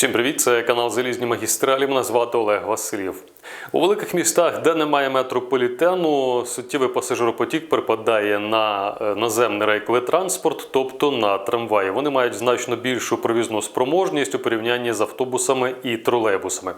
Всім привіт! Це канал Залізні магістралі. Мене звати Олег Васильєв. У великих містах, де немає метрополітену, суттєвий пасажиропотік припадає на е, наземний рейковий транспорт, тобто на трамваї. Вони мають значно більшу провізну спроможність у порівнянні з автобусами і тролейбусами.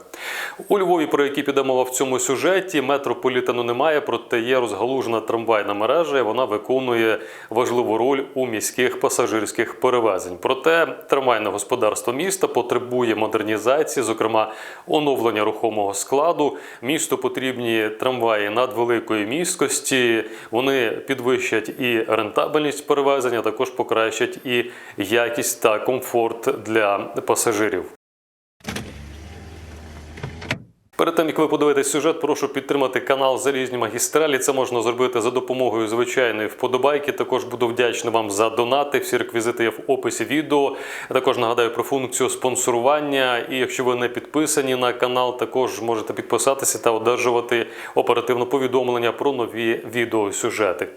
У Львові, про які піде мова в цьому сюжеті, метрополітену немає, проте є розгалужена трамвайна мережа. і Вона виконує важливу роль у міських пасажирських перевезень. Проте трамвайне господарство міста потребує модернізації, зокрема оновлення рухомого складу. Місту потрібні трамваї надвеликої місткості. Вони підвищать і рентабельність перевезення, також покращать і якість та комфорт для пасажирів. Перед тим, як ви подивитесь сюжет, прошу підтримати канал Залізні магістралі. Це можна зробити за допомогою звичайної вподобайки. Також буду вдячний вам за донати. Всі реквізити є в описі відео. Я також нагадаю про функцію спонсорування. І якщо ви не підписані на канал, також можете підписатися та одержувати оперативне повідомлення про нові відеосюжети.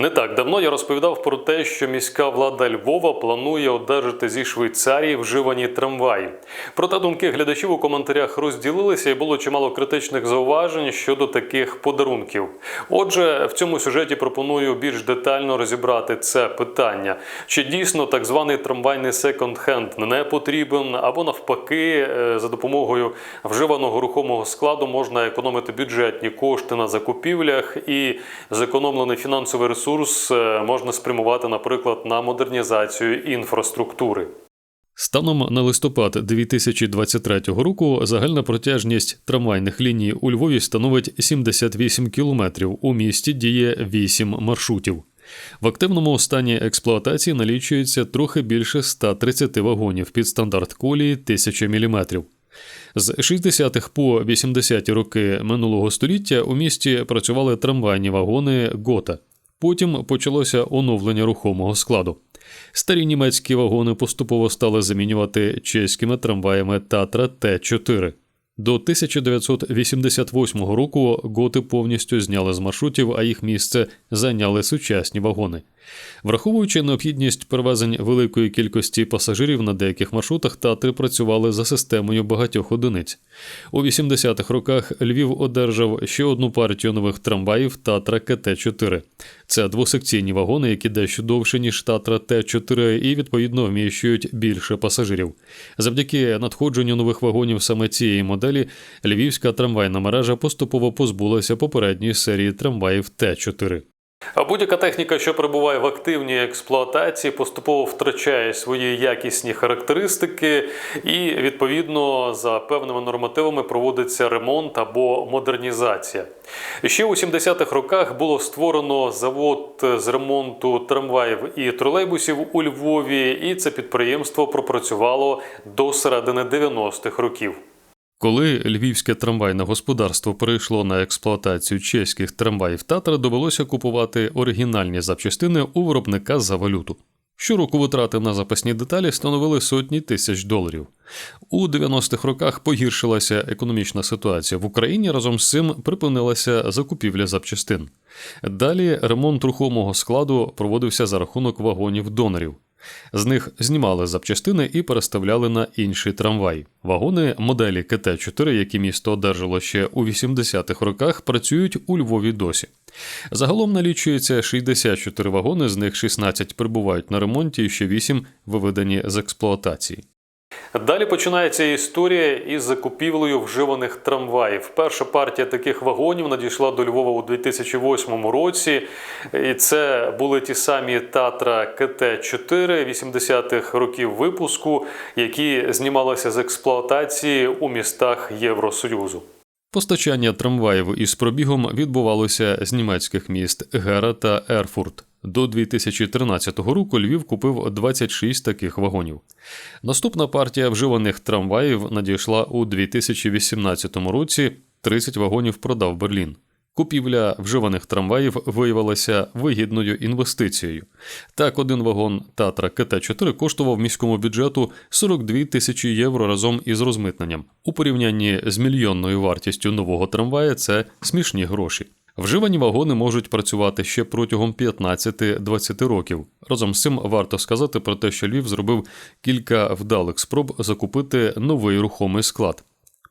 Не так давно я розповідав про те, що міська влада Львова планує одержати зі Швейцарії вживані трамваї. Проте думки глядачів у коментарях розділилися і було чимало критичних зауважень щодо таких подарунків. Отже, в цьому сюжеті пропоную більш детально розібрати це питання: чи дійсно так званий трамвайний секонд-хенд не потрібен, або навпаки, е, за допомогою вживаного рухомого складу можна економити бюджетні кошти на закупівлях і зекономлений фінансовий ресурс е, можна спрямувати, наприклад, на модернізацію інфраструктури. Станом на листопад 2023 року загальна протяжність трамвайних ліній у Львові становить 78 кілометрів. У місті діє 8 маршрутів. В активному стані експлуатації налічується трохи більше 130 вагонів під стандарт колії 1000 мм. З 60-х по 80-ті роки минулого століття у місті працювали трамвайні вагони Гота. Потім почалося оновлення рухомого складу. Старі німецькі вагони поступово стали замінювати чеськими трамваями Татра Т4. До 1988 року готи повністю зняли з маршрутів, а їх місце зайняли сучасні вагони. Враховуючи необхідність перевезень великої кількості пасажирів на деяких маршрутах, татри працювали за системою багатьох одиниць. У 80-х роках Львів одержав ще одну партію нових трамваїв Татра КТ-4. Це двосекційні вагони, які дещо довше, ніж Татра Т4, і відповідно вміщують більше пасажирів. Завдяки надходженню нових вагонів саме цієї моделі львівська трамвайна мережа поступово позбулася попередньої серії трамваїв Т4. А будь-яка техніка, що перебуває в активній експлуатації, поступово втрачає свої якісні характеристики, і відповідно за певними нормативами проводиться ремонт або модернізація. Ще у 70-х роках було створено завод з ремонту трамваїв і тролейбусів у Львові, і це підприємство пропрацювало до середини 90-х років. Коли львівське трамвайне господарство перейшло на експлуатацію чеських трамваїв Татра, довелося купувати оригінальні запчастини у виробника за валюту. Щороку витрати на запасні деталі становили сотні тисяч доларів. У 90-х роках погіршилася економічна ситуація в Україні. Разом з цим припинилася закупівля запчастин. Далі ремонт рухомого складу проводився за рахунок вагонів донорів. З них знімали запчастини і переставляли на інший трамвай. Вагони моделі КТ-4, які місто одержало ще у 80-х роках, працюють у Львові досі. Загалом налічується 64 вагони, з них 16 перебувають на ремонті і ще 8 виведені з експлуатації. Далі починається історія із закупівлею вживаних трамваїв. Перша партія таких вагонів надійшла до Львова у 2008 році. І це були ті самі Татра КТ-4 80-х років випуску, які знімалися з експлуатації у містах Євросоюзу. Постачання трамваїв із пробігом відбувалося з німецьких міст Гера та Ерфурт. До 2013 року Львів купив 26 таких вагонів. Наступна партія вживаних трамваїв надійшла у 2018 році. 30 вагонів продав Берлін. Купівля вживаних трамваїв виявилася вигідною інвестицією. Так, один вагон Татра КТ-4 коштував міському бюджету 42 тисячі євро разом із розмитненням. У порівнянні з мільйонною вартістю нового трамвая це смішні гроші. Вживані вагони можуть працювати ще протягом 15-20 років. Разом з цим варто сказати про те, що Львів зробив кілька вдалих спроб закупити новий рухомий склад.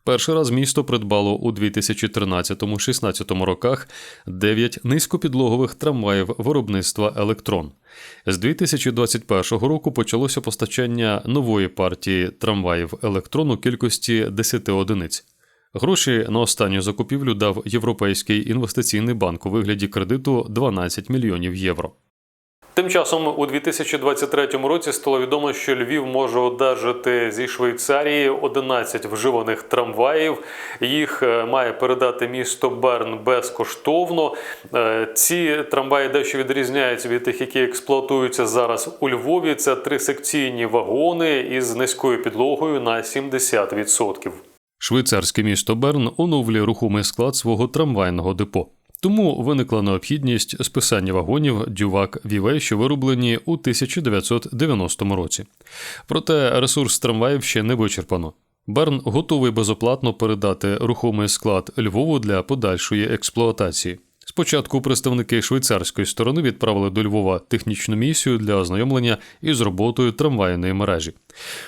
Перший раз місто придбало у 2013-16 роках 9 низькопідлогових трамваїв виробництва Електрон. З 2021 року почалося постачання нової партії трамваїв Електрон у кількості 10 одиниць. Гроші на останню закупівлю дав Європейський інвестиційний банк у вигляді кредиту 12 мільйонів євро. Тим часом у 2023 році стало відомо, що Львів може одержати зі Швейцарії 11 вживаних трамваїв. Їх е, має передати місто Берн безкоштовно. Е, Ці трамваї дещо відрізняються від тих, які експлуатуються зараз у Львові. Це трисекційні вагони із низькою підлогою на 70%. Швейцарське місто Берн оновлює рухомий склад свого трамвайного депо. Тому виникла необхідність списання вагонів дювак Вівей, що вироблені у 1990 році. Проте ресурс трамваїв ще не вичерпано. Берн готовий безоплатно передати рухомий склад Львову для подальшої експлуатації. Спочатку представники швейцарської сторони відправили до Львова технічну місію для ознайомлення із роботою трамвайної мережі.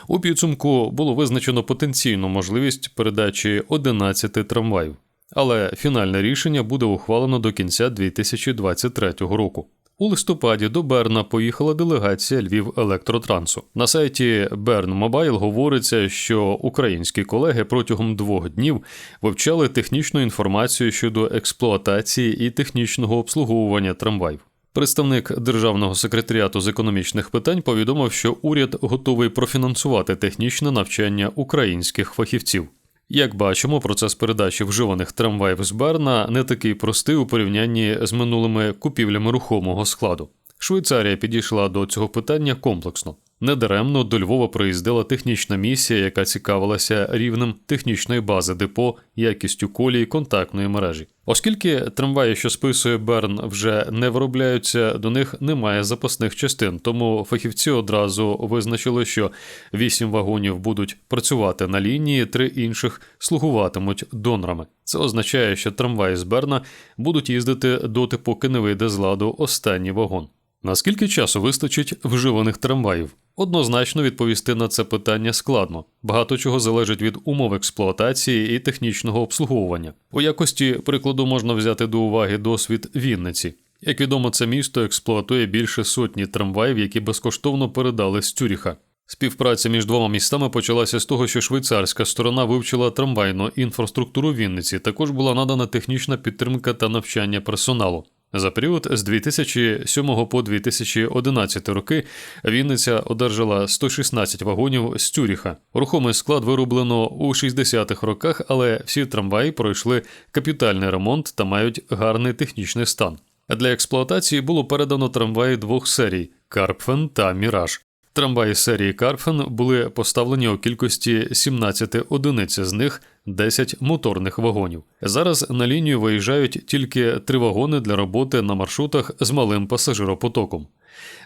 У підсумку було визначено потенційну можливість передачі 11 трамваїв але фінальне рішення буде ухвалено до кінця 2023 року. У листопаді до Берна поїхала делегація Львів Електротрансу. На сайті Берн Мобайл говориться, що українські колеги протягом двох днів вивчали технічну інформацію щодо експлуатації і технічного обслуговування трамваїв. Представник державного секретаріату з економічних питань повідомив, що уряд готовий профінансувати технічне навчання українських фахівців. Як бачимо, процес передачі вживаних трамваїв з Берна не такий простий у порівнянні з минулими купівлями рухомого складу. Швейцарія підійшла до цього питання комплексно. Недаремно до Львова приїздила технічна місія, яка цікавилася рівнем технічної бази депо, якістю колії контактної мережі. Оскільки трамваї, що списує Берн, вже не виробляються, до них немає запасних частин, тому фахівці одразу визначили, що вісім вагонів будуть працювати на лінії, три інших слугуватимуть донорами. Це означає, що трамваї з Берна будуть їздити доти, поки не вийде з ладу останній вагон. Наскільки часу вистачить вживаних трамваїв? Однозначно відповісти на це питання складно. Багато чого залежить від умов експлуатації і технічного обслуговування. У якості прикладу можна взяти до уваги досвід Вінниці. Як відомо, це місто експлуатує більше сотні трамваїв, які безкоштовно передали з Цюріха. Співпраця між двома містами почалася з того, що швейцарська сторона вивчила трамвайну інфраструктуру Вінниці. Також була надана технічна підтримка та навчання персоналу. За період з 2007 по 2011 роки Вінниця одержала 116 вагонів з Тюріха. Рухомий склад вироблено у 60-х роках, але всі трамваї пройшли капітальний ремонт та мають гарний технічний стан. Для експлуатації було передано трамваї двох серій Карпфен та Міраж. Трамваї серії Карфен були поставлені у кількості 17 одиниць, з них 10 моторних вагонів. Зараз на лінію виїжджають тільки три вагони для роботи на маршрутах з малим пасажиропотоком.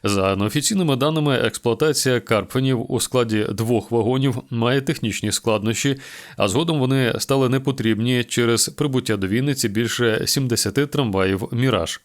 За неофіційними даними, експлуатація Карпфенів у складі двох вагонів має технічні складнощі, а згодом вони стали непотрібні через прибуття до Вінниці більше 70 трамваїв Міраж.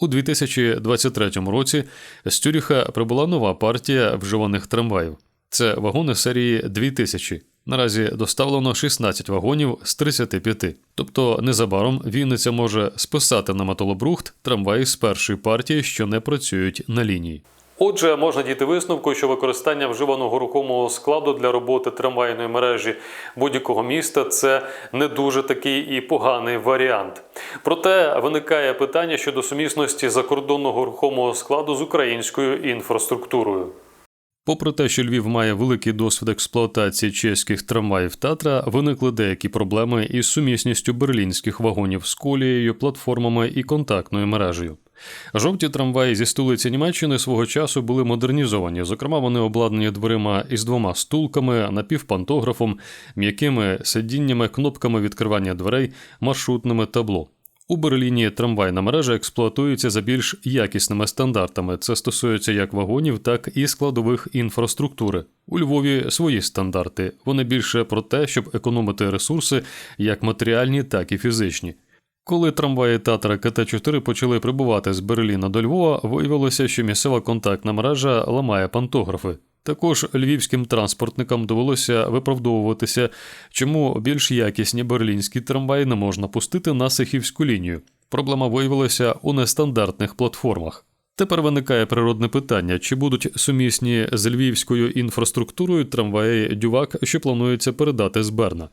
У 2023 році з Тюріха прибула нова партія вживаних трамваїв. Це вагони серії 2000. Наразі доставлено 16 вагонів з 35. Тобто незабаром Вінниця може списати на металобрухт трамваї з першої партії, що не працюють на лінії. Отже, можна дійти висновку, що використання вживаного рухомого складу для роботи трамвайної мережі будь-якого міста це не дуже такий і поганий варіант. Проте виникає питання щодо сумісності закордонного рухомого складу з українською інфраструктурою. Попри те, що Львів має великий досвід експлуатації чеських трамваїв Татра, виникли деякі проблеми із сумісністю берлінських вагонів з колією, платформами і контактною мережею. Жовті трамваї зі столиці Німеччини свого часу були модернізовані. Зокрема, вони обладнані дверима із двома стулками, напівпантографом, м'якими сидіннями, кнопками відкривання дверей, маршрутними табло. У Берліні трамвайна мережа експлуатується за більш якісними стандартами. Це стосується як вагонів, так і складових інфраструктури. У Львові свої стандарти. Вони більше про те, щоб економити ресурси як матеріальні, так і фізичні. Коли трамваї Татра КТ-4 почали прибувати з Берліна до Львова, виявилося, що місцева контактна мережа ламає пантографи. Також львівським транспортникам довелося виправдовуватися, чому більш якісні берлінські трамваї не можна пустити на Сихівську лінію. Проблема виявилася у нестандартних платформах. Тепер виникає природне питання: чи будуть сумісні з львівською інфраструктурою трамваї Дювак, що планується передати з Берна.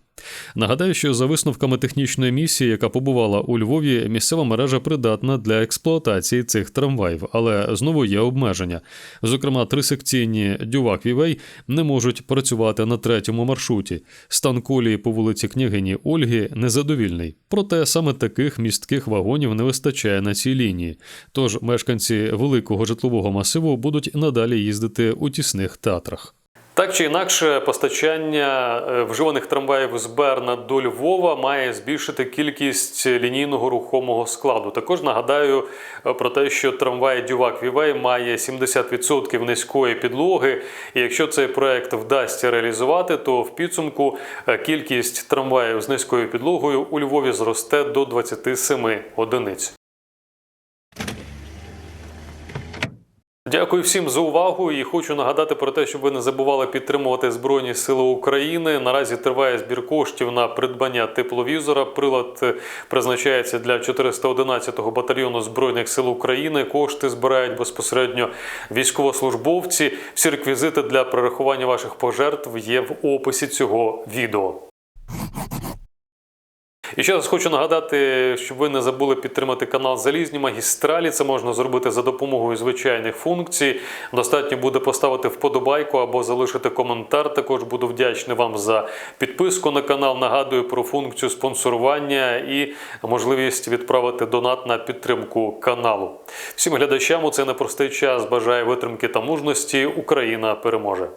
Нагадаю, що за висновками технічної місії, яка побувала у Львові, місцева мережа придатна для експлуатації цих трамваїв, але знову є обмеження. Зокрема, трисекційні Дювак Вівей не можуть працювати на третьому маршруті. Стан колії по вулиці княгині Ольги незадовільний. Проте саме таких містких вагонів не вистачає на цій лінії. Тож мешканці великого житлового масиву будуть надалі їздити у тісних театрах. Так чи інакше, постачання е, вживаних трамваїв з Берна до Львова має збільшити кількість лінійного рухомого складу. Також нагадаю е, про те, що трамвай Дювак Вівей має 70% низької підлоги. І якщо цей проект вдасться реалізувати, то в підсумку е, кількість трамваїв з низькою підлогою у Львові зросте до 27 одиниць. Дякую всім за увагу і хочу нагадати про те, щоб ви не забували підтримувати Збройні Сили України. Наразі триває збір коштів на придбання тепловізора. Прилад е, призначається для 411-го батальйону Збройних сил України. Кошти збирають безпосередньо військовослужбовці. Всі реквізити для перерахування ваших пожертв є в описі цього відео. І ще раз хочу нагадати, щоб ви не забули підтримати канал Залізні магістралі. Це можна зробити за допомогою звичайних функцій. Достатньо буде поставити вподобайку або залишити коментар. Також буду вдячний вам за підписку на канал. Нагадую про функцію спонсорування і можливість відправити донат на підтримку каналу. Всім глядачам у цей непростий час бажаю витримки та мужності. Україна переможе.